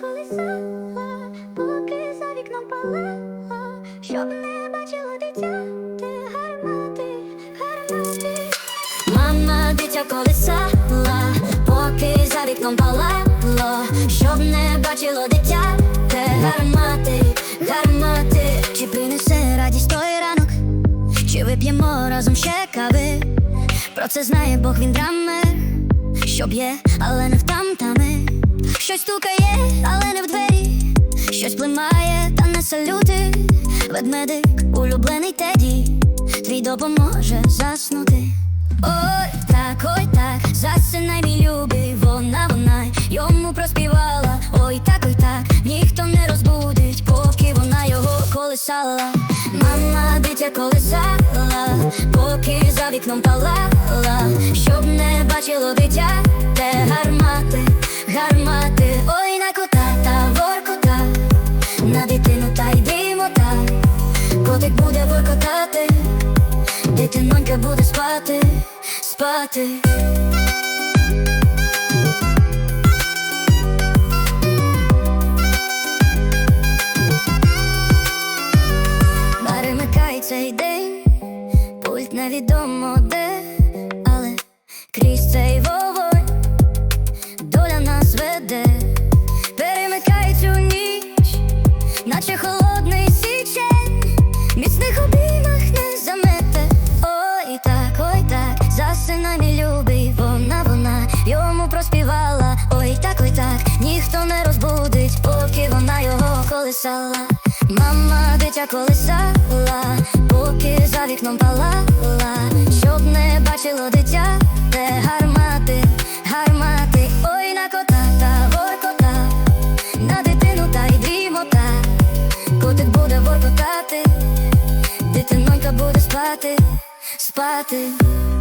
колисала, поки за вікном палала, щоб не бачило дитя, ти гармати, гармати. Мама дитя колисала, поки за вікном палало, щоб не бачило дитя, те гармати, гармати, чи принесе радість той ранок, чи вип'ємо разом ще кави. Про це знає Бог він драмер, що б'є, але не в салюти. Ведмедик, улюблений теді, твій допоможе заснути. Ой, так, ой, так, засинай, мій любий, вона, вона йому проспівала. Ой, так, ой, так, ніхто не розбудить, поки вона його колисала. Мама дитя колисала, поки за вікном палала, щоб не бачило дитя, де буде. Дитинонька буде спати, спати. Цей день, пульт невідомо де, але крізь цей вогонь доля нас веде, перемикай цю ніч, наче міцних обіймах не замете. Ой, так, ой, так, засинай, мій любий, вона, вона йому проспівала. Ой, так, ой, так, ніхто не розбудить, поки вона його колисала. Мама дитя колисала, поки за вікном палала, щоб не бачило дитя, де гармати, гармати, ой, на кота та воркота, на дитину та й дрімота, котик буде воркотати, дитинонька буде спати, спати.